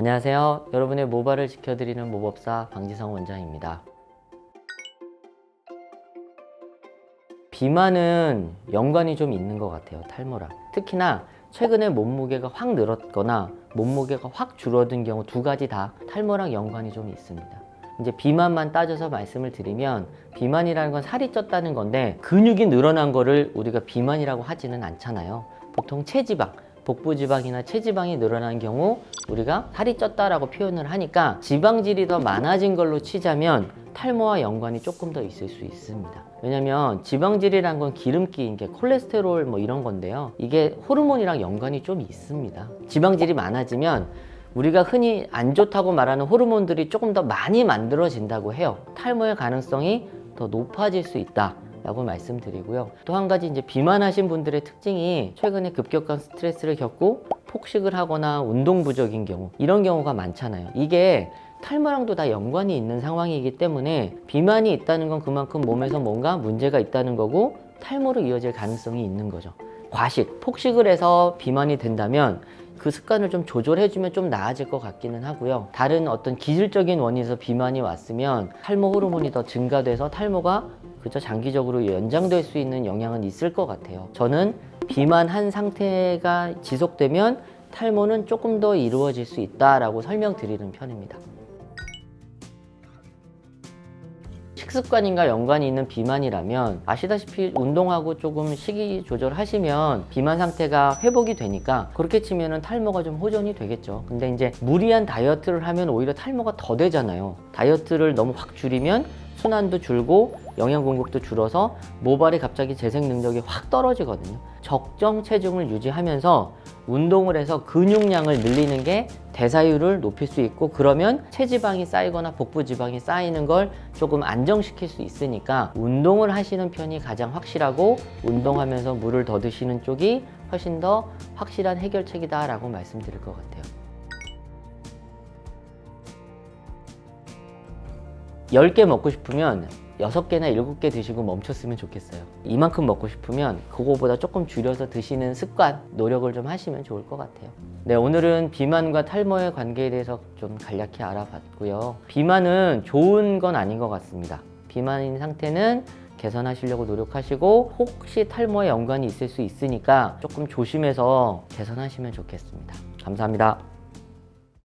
안녕하세요. 여러분의 모발을 지켜드리는 모법사 방지성 원장입니다. 비만은 연관이 좀 있는 것 같아요. 탈모랑. 특히나 최근에 몸무게가 확 늘었거나 몸무게가 확 줄어든 경우 두 가지 다 탈모랑 연관이 좀 있습니다. 이제 비만만 따져서 말씀을 드리면 비만이라는 건 살이 쪘다는 건데 근육이 늘어난 거를 우리가 비만이라고 하지는 않잖아요. 보통 체지방, 복부 지방이나 체지방이 늘어난 경우 우리가 살이 쪘다라고 표현을 하니까 지방질이 더 많아진 걸로 치자면 탈모와 연관이 조금 더 있을 수 있습니다. 왜냐면 지방질이란 건 기름기, 이게 콜레스테롤 뭐 이런 건데요. 이게 호르몬이랑 연관이 좀 있습니다. 지방질이 많아지면 우리가 흔히 안 좋다고 말하는 호르몬들이 조금 더 많이 만들어진다고 해요. 탈모의 가능성이 더 높아질 수 있다. 라고 말씀드리고요. 또 한 가지 이제 비만하신 분들의 특징이 최근에 급격한 스트레스를 겪고 폭식을 하거나 운동 부족인 경우 이런 경우가 많잖아요. 이게 탈모랑도 다 연관이 있는 상황이기 때문에 비만이 있다는 건 그만큼 몸에서 뭔가 문제가 있다는 거고 탈모로 이어질 가능성이 있는 거죠. 과식, 폭식을 해서 비만이 된다면 그 습관을 좀 조절해주면 좀 나아질 것 같기는 하고요. 다른 어떤 기질적인 원인에서 비만이 왔으면 탈모 호르몬이 더 증가돼서 탈모가 그저 장기적으로 연장될 수 있는 영향은 있을 것 같아요. 저는 비만한 상태가 지속되면 탈모는 조금 더 이루어질 수 있다라고 설명드리는 편입니다. 식습관인가 연관이 있는 비만이라면 아시다시피 운동하고 조금 식이 조절하시면 비만 상태가 회복이 되니까 그렇게 치면은 탈모가 좀 호전이 되겠죠. 근데 이제 무리한 다이어트를 하면 오히려 탈모가 더 되잖아요. 다이어트를 너무 확 줄이면 순환도 줄고 영양 공급도 줄어서 모발이 갑자기 재생 능력이 확 떨어지거든요. 적정 체중을 유지하면서 운동을 해서 근육량을 늘리는 게 대사율을 높일 수 있고 그러면 체지방이 쌓이거나 복부 지방이 쌓이는 걸 조금 안정시킬 수 있으니까 운동을 하시는 편이 가장 확실하고 운동하면서 물을 더 드시는 쪽이 훨씬 더 확실한 해결책이다라고 말씀드릴 것 같아요. 10개 먹고 싶으면 6개나 7개 드시고 멈췄으면 좋겠어요. 이만큼 먹고 싶으면 그거보다 조금 줄여서 드시는 습관, 노력을 좀 하시면 좋을 것 같아요. 네, 오늘은 비만과 탈모의 관계에 대해서 좀 간략히 알아봤고요. 비만은 좋은 건 아닌 것 같습니다. 비만인 상태는 개선하시려고 노력하시고 혹시 탈모에 연관이 있을 수 있으니까 조금 조심해서 개선하시면 좋겠습니다. 감사합니다.